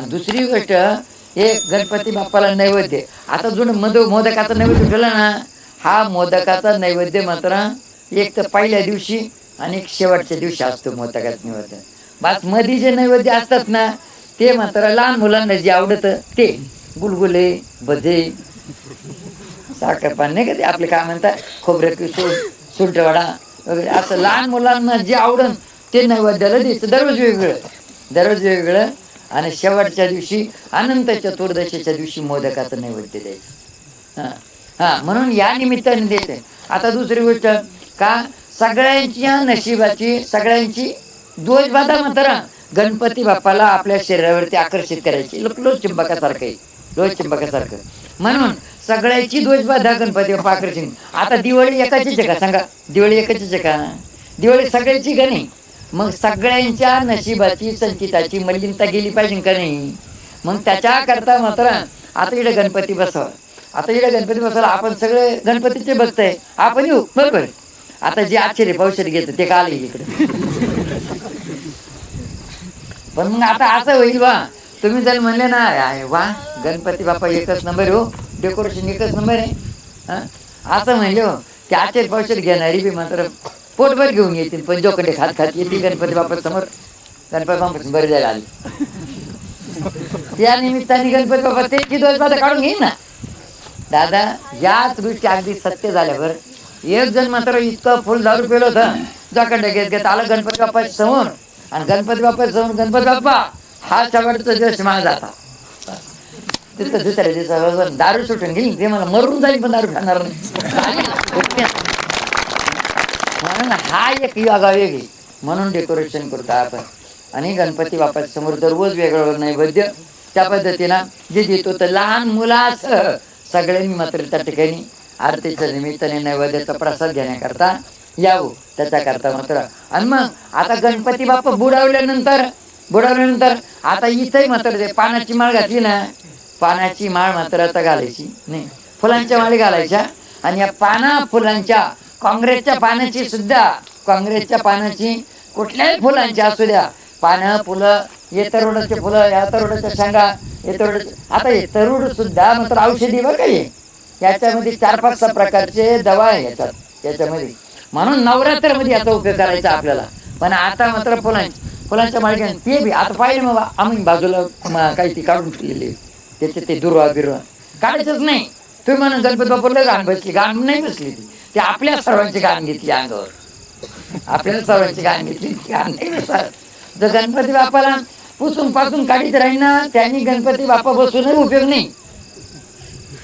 आणि दुसरी गोष्ट हे गणपती बाप्पाला नैवेद्य. आता जुन मध मोदकाचा नैवेद्य ठेवला ना हा मोदकाचा नैवेद्य मात्र एक तर पहिल्या दिवशी आणि एक शेवटच्या दिवशी असतो मोदकाचा नैवेद्य. बसमध्ये जे नैवेद्य असतात ना ते मात्र लहान मुलांना जे आवडतं ते गुलगुले भजे साखर पान नाही का ते आपले काय म्हणतात खोबरं किसून सुंटवडा वगैरे असं लहान मुलांना जे आवडन ते नैवेद्याला द्यायचं. दररोज वेगळं दररोज वेगळं आणि शेवटच्या दिवशी अनंत चतुर्दशीच्या दिवशी मोदकाचं नैवेद्य द्यायचं. हां हां म्हणून या निमित्ताने द्यायचं आता दुसरी गोष्ट का सगळ्यांच्या नशिबाची सगळ्यांची दोषबाधा मात्र गणपती बाप्पाला आपल्या शरीरावरती आकर्षित करायची. लोक लोक चिंबकासारखं आहे. लोक चिंबकासारखं म्हणून सगळ्याची दोषबाधा गणपती बाप्पा आकर्षित. आता दिवाळी एकाचीच आहे का? सांगा. दिवाळी एकाचीच आहे का? दिवाळी सगळ्याची नाही मग सगळ्यांच्या नशिबाची संचिताची मलिनता गेली पाहिजे का नाही? मग त्याच्याकरता मात्र आता इकडे गणपती बसवा. आता इकडे गणपती बसवला आपण सगळे गणपतीचे भक्त आहे. आपण येऊ. बरोबर आता जे आश्चर्य पावशेर घेत ते का आले इकडे. पण मग आता असं होईल वा तुम्ही जर म्हणले ना आहे वा गणपती बाप्पा एकच नंबर हो. डेकोरेशन एकच नंबर आहे. असं म्हणले हो. ते आश्चर्य पावशेर घेणारी बी मात्र पोटभर घेऊन येतील पण जोकडे खात खात येतील गणपती बाप्पा समोर. गणपती बाप्पा बरे जायला आले. त्या निमित्ताने गणपती बाप्पा ते दिवस बाधा काढून घेईन ना. दादा याच गोष्टी अगदी सत्य झाल्यावर एक जण मात्र इतकं फुल दारू पेलो होतं. जोकडे घेत घेत आलं गणपती बाप्पा समोर. आणि गणपती बाप्पा समोर गणपती बाप्पा हा शेवटचा दिवस माझा जाता तिथं दुसऱ्या दिवसा दारू सुटून घेईन ते मला मरून जाईल पण दारू खाणार नाही. म्हणून हा एक योगा वेगळी. म्हणून डेकोरेशन करतो आपण. आणि गणपती बाप्पाच्या समोर दररोज वेगळं नैवेद्य त्या पद्धतीनं जे देतो तर लहान मुलासह सगळ्यांनी मात्र त्या ठिकाणी आरतीच्या निमित्ताने नैवेद्याचा प्रसाद घेण्याकरता यावं. त्याच्याकरता मात्र. आणि मग आता गणपती बाप्पा बुडावल्यानंतर बुडावल्यानंतर आता इथंही मात्र ते पानाची माळ घातली ना. पानाची माळ मात्र आता घालायची नाही. फुलांच्या माळी घालायच्या. आणि या पाना फुलांच्या काँग्रेसच्या पानाची सुद्धा काँग्रेसच्या पानाची कुठल्याही फुलांची असू द्या. पानं फुलं हे तरुणाचे फुलं या तरुणाच्या शेंगा हे तरुड आता हे तरुड सुद्धा मात्र औषधी बरं का हे याच्यामध्ये चार पाच सहा प्रकारचे दवा आहे याच्यात. याच्यामध्ये. म्हणून नवरात्रमध्ये याचा उपयोग करायचा आपल्याला. पण आता मात्र फुलांची फुलांच्या माळक्याने ते बी आता पाहिजे मग आम्ही बाजूला म- काही ती काढून ठेवलेली. त्याचे ते दुर्वा बिरवा काढायचंच नाही. तुम्ही म्हणून गणपती बाप्पाला गाण बसली. गाण नाही बसली ती. ते आपल्या सर्वांची गाण घेतली अंगावर आपल्याला सर्वांची गाण घेतली नाही जर गणपती बाप्पाला पुसून पासून काढीत ना त्यांनी गणपती बाप्पा बसूनही उपयोग नाही.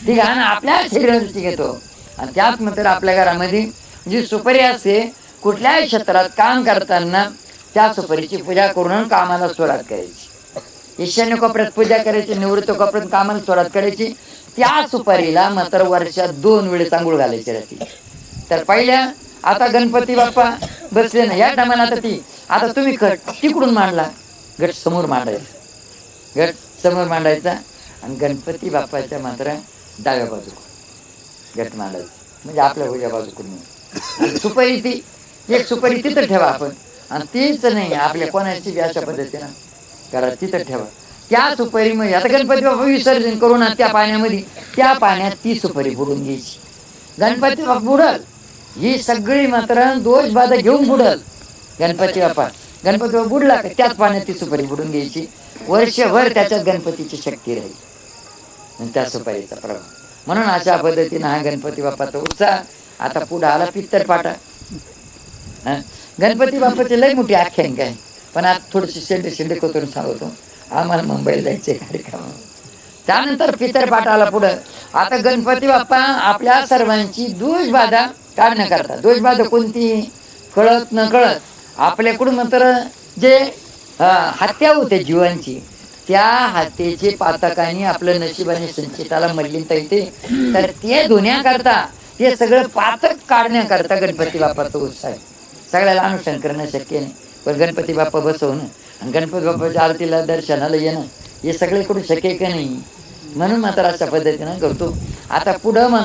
ती घाण आपल्या शरीराची घेतो. आणि त्यात मात्र आपल्या घरामध्ये जी सुपारी असते कुठल्याही क्षेत्रात काम करताना त्या सुपारीची पूजा करून कामाला सुरुवात करायची. ईशान्य कोपऱ्यात पूजा करायची निवृत्त कोपऱ्यात कामाला सुरुवात करायची. त्या सुपारीला मात्र वर्षात दोन वेळेस आंघोळ घालायची राहते तर पहिल्या आता गणपती बाप्पा बसले ना या टायमाला आता ती. आता तुम्ही कट तिकडून मांडला. गट समोर मांडायचा. गट समोर मांडायचा आणि गणपती बाप्पाच्या मात्र डाव्या बाजूकडून. गट मांडायचं. म्हणजे आपल्या उजव्या बाजूकडून. सुपारी ती एक सुपारी तिथं ठेवा आपण. आणि तीच नाही आपल्या कोणाची बी अशा पद्धतीनं करा तिथं ठेवा. त्या सुपारीमध्ये आता गणपती बाप्पा विसर्जन करून त्या पाण्यामध्ये त्या पाण्यात ती सुपारी बुडून घ्यायची. गणपती बाप्पा बुडल. ही सगळी मात्र दोष बाधा घेऊन बुडल. गणपती बाप्पा. गणपती बाप्पा. बुडला का? त्याच पाण्यात ती सुपारी बुडून घ्यायची. वर्षभर त्याच्यात गणपतीची शक्ती राहील. आणि त्या सुपारीचा प्रभाव. म्हणून अशा पद्धतीनं हा गणपती बाप्पाचा उत्साह आता पुढे आला पित्तर पाटा. हं? गणपती बाप्पाची लई मोठी आख्यायिका आहे पण आता थोडीशी शेंडे शेंडे करून सांगतो. आम्हाला मुंबईला जायचे कार्यक्रम त्यानंतर पितर पाठ आला पुढं. आता गणपती बाप्पा आपल्या सर्वांची दोषबाधा काढण्याकरता दोषबाधा कोणती? कळत न कळत. आपल्याकडून मात्र जे हत्या होते जीवांची त्या हत्येचे पातकाने आपलं नशिबाने संचिताला मल्लिनता येते तर ते धुण्याकरता ते सगळं पातक काढण्याकरता गणपती बाप्पाचा उत्साह आहे. सगळ्याला अनुसरण करणं शक्य नाही. पण गणपती बाप्पा बसवणं आणि गणपती बाप्पाच्या आरतीला दर्शनाला येणं हे सगळे करू शक्य का नाही? म्हणून मात्र अशा पद्धतीनं करतो. आता पुढं